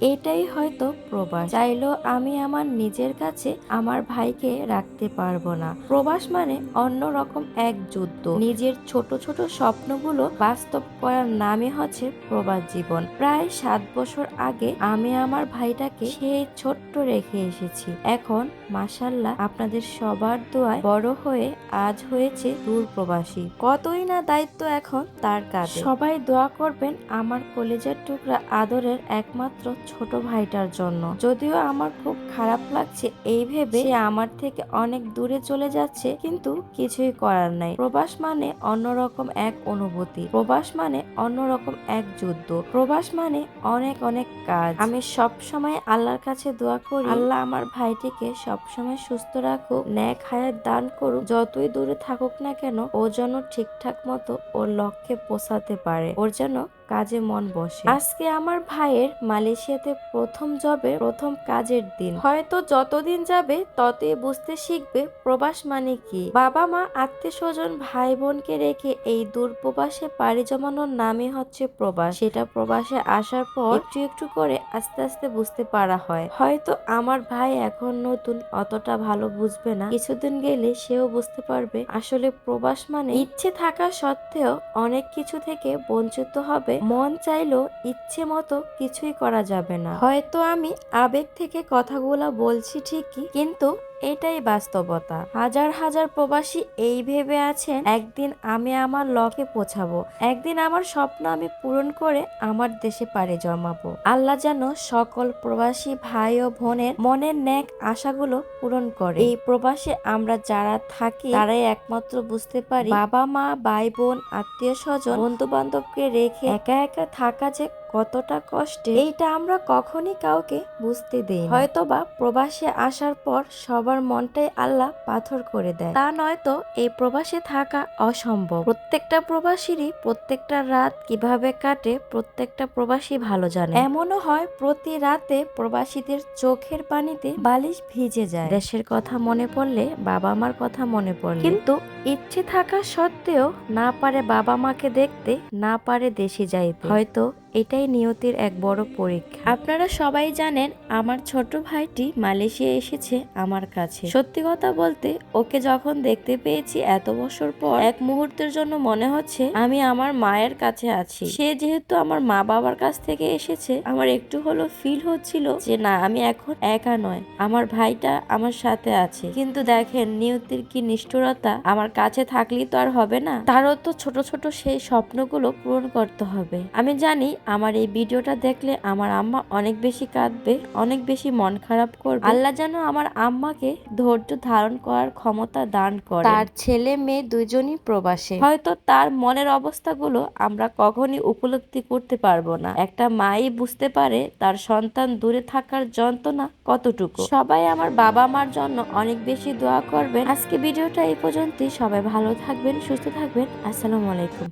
এটাই হয়তো প্রবাস। চাইলেও আমি আমার নিজের কাছে আমার ভাইকে রাখতে পারব না। প্রবাস মানে অন্যরকম এক যুদ্ধ। নিজের ছোট ছোট স্বপ্নগুলো বাস্তব করার নামে হচ্ছে প্রবাস জীবন। প্রায় সাত বছর আগে আমি আমার ভাইটাকে সেই ছোট্ট রেখে এসেছি। এখন মাসাল্লাহ আপনাদের সবার দোয়ায় বড় হয়ে আজ হয়েছে দূর প্রবাসী। কতই না দায়িত্ব এখন তার কাছে সবাই দোয়া করবেন আমার কলেজের টুকরা আদরের একমাত্র ছোট ভাইটার জন্য। যদিও আমার খুব খারাপ লাগছে এই ভেবে সে আমার থেকে অনেক দূরে চলে যাচ্ছে, কিন্তু কিছুই করার নাই। প্রবাস মানে অন্যরকম এক অনুভূতি। প্রবাস মানে অন্যরকম এক যুদ্ধ। প্রবাস মানে অনেক অনেক কাজ। আমি সব সময় আল্লাহর কাছে দোয়া করি, আল্লাহ আমার ভাইটিকে সব সময় সুস্থ রাখুক, ন্যাক হায়াত দান করুক। যতই দূরে থাকুক না কেন, ও যেন ঠিকঠাক মতো ওর লক্ষ্যে পৌঁছাতে পারে। ওর যেন কাজে মন বসে। আজকে আমার ভাইয়ের মালয়েশিয়াতে প্রথম জবে প্রথম কাজের দিন। হয়তো যতদিন যাবে, ততই বুঝতে শিখবে প্রবাস মানে কি। বাবা মা আত্মীয় স্বজন ভাই বোনকে রেখে এই দূর প্রবাসে পাড়ি জমানোর নামই হচ্ছে প্রবাস। সেটা প্রবাসে আসার পর একটু একটু করে আস্তে আস্তে বুঝতে পারা হয়। হয়তো আমার ভাই এখন নতুন, অতটা ভালো বুঝবে না। কিছুদিন গেলে সেও বুঝতে পারবে আসলে প্রবাস মানে ইচ্ছে থাকা সত্ত্বেও অনেক কিছু থেকে বঞ্চিত হবে মন চাইলেও ইচ্ছে মতো কিছুই করা যাবে না। হয়তো আমি আবেগ থেকে কথাগুলো বলছি ঠিকই, কিন্তু এটাই বাস্তবতা। হাজার হাজার প্রবাসী এই ভেবে আছেন, একদিন আমি আমার লকে পৌঁছাবো, একদিন আমার স্বপ্ন আমি পূরণ করে আমার দেশে পাড়ি জমাবো। আল্লাহ যেন সকল প্রবাসী ভাই ও বোনের মনের ন্যাক আশাগুলো পূরণ করে। এই প্রবাসে আমরা যারা থাকি, তারাই একমাত্র বুঝতে পারি বাবা মা ভাই বোন আত্মীয় স্বজন বন্ধু বান্ধবকে রেখে একা একা থাকা যে কতটা কষ্টে এইটা আমরা কখনই কাউকে বুঝতে দেই। হয়তোবা প্রবাসে আসার পর সবার মনটাই আল্লাহ পাথর করে দেয়। তা নয়তো এই প্রবাসে থাকা অসম্ভব। প্রত্যেকটা প্রবাসীরই প্রত্যেকটা রাত কীভাবে কাটে প্রত্যেকটা প্রবাসী ভালো জানে। এমনও হয় প্রতি রাতে প্রবাসীদের চোখের পানিতে বালিশ ভিজে যায়। দেশের কথা মনে পড়লে বাবা মার কথা মনে পড়লে। কিন্তু ইচ্ছে থাকা সত্ত্বেও না পারে বাবা মাকে দেখতে না পারে দেশে যাইতে। হয়তো এটাই নিয়তির এক বড় পরীক্ষা। আপনারা সবাই জানেন আমার ছোট ভাইটি মালয়েশিয়া এসেছে আমার কাছে। সত্যি কথা বলতে, ওকে যখন দেখতে পেয়েছি এত বছর পর, এক মুহূর্তের জন্য মনে হচ্ছে আমি আমার মায়ের কাছে আছি। সে যেহেতু আমার মা বাবার কাছ থেকে এসেছে, আমার একটু হলো ফিল হচ্ছিল যে না, আমি এখন একা নয়, আমার ভাইটা আমার সাথে আছে। কিন্তু দেখেন, নিয়তির কি নিষ্ঠুরতা, আমার কাছে থাকলেই তো আর হবে না। তারও তো ছোট ছোট সেই স্বপ্নগুলো পূরণ করতে হবে। আমি জানি আমার এই ভিডিওটা দেখলে আমার আম্মা অনেক বেশি কাঁদবে অনেক বেশি মন খারাপ করবে। আল্লাহ যেন আমার আম্মাকে ধৈর্য ধারণ করার ক্ষমতা দান করে। তার ছেলে মেয়ে দুজনই প্রবাসে। হয়তো তার মনের অবস্থাগুলো আমরা কখনই উপলব্ধি করতে পারব না। একটা মাই বুঝতে পারে তার সন্তান দূরে থাকার যন্ত্রণা কতটুকু। সবাই আমার বাবা মার জন্য অনেক বেশি দোয়া করবেন। আজকে ভিডিওটা এই পর্যন্তই। সবাই ভালো থাকবেন সুস্থ থাকবেন। আসসালামু আলাইকুম।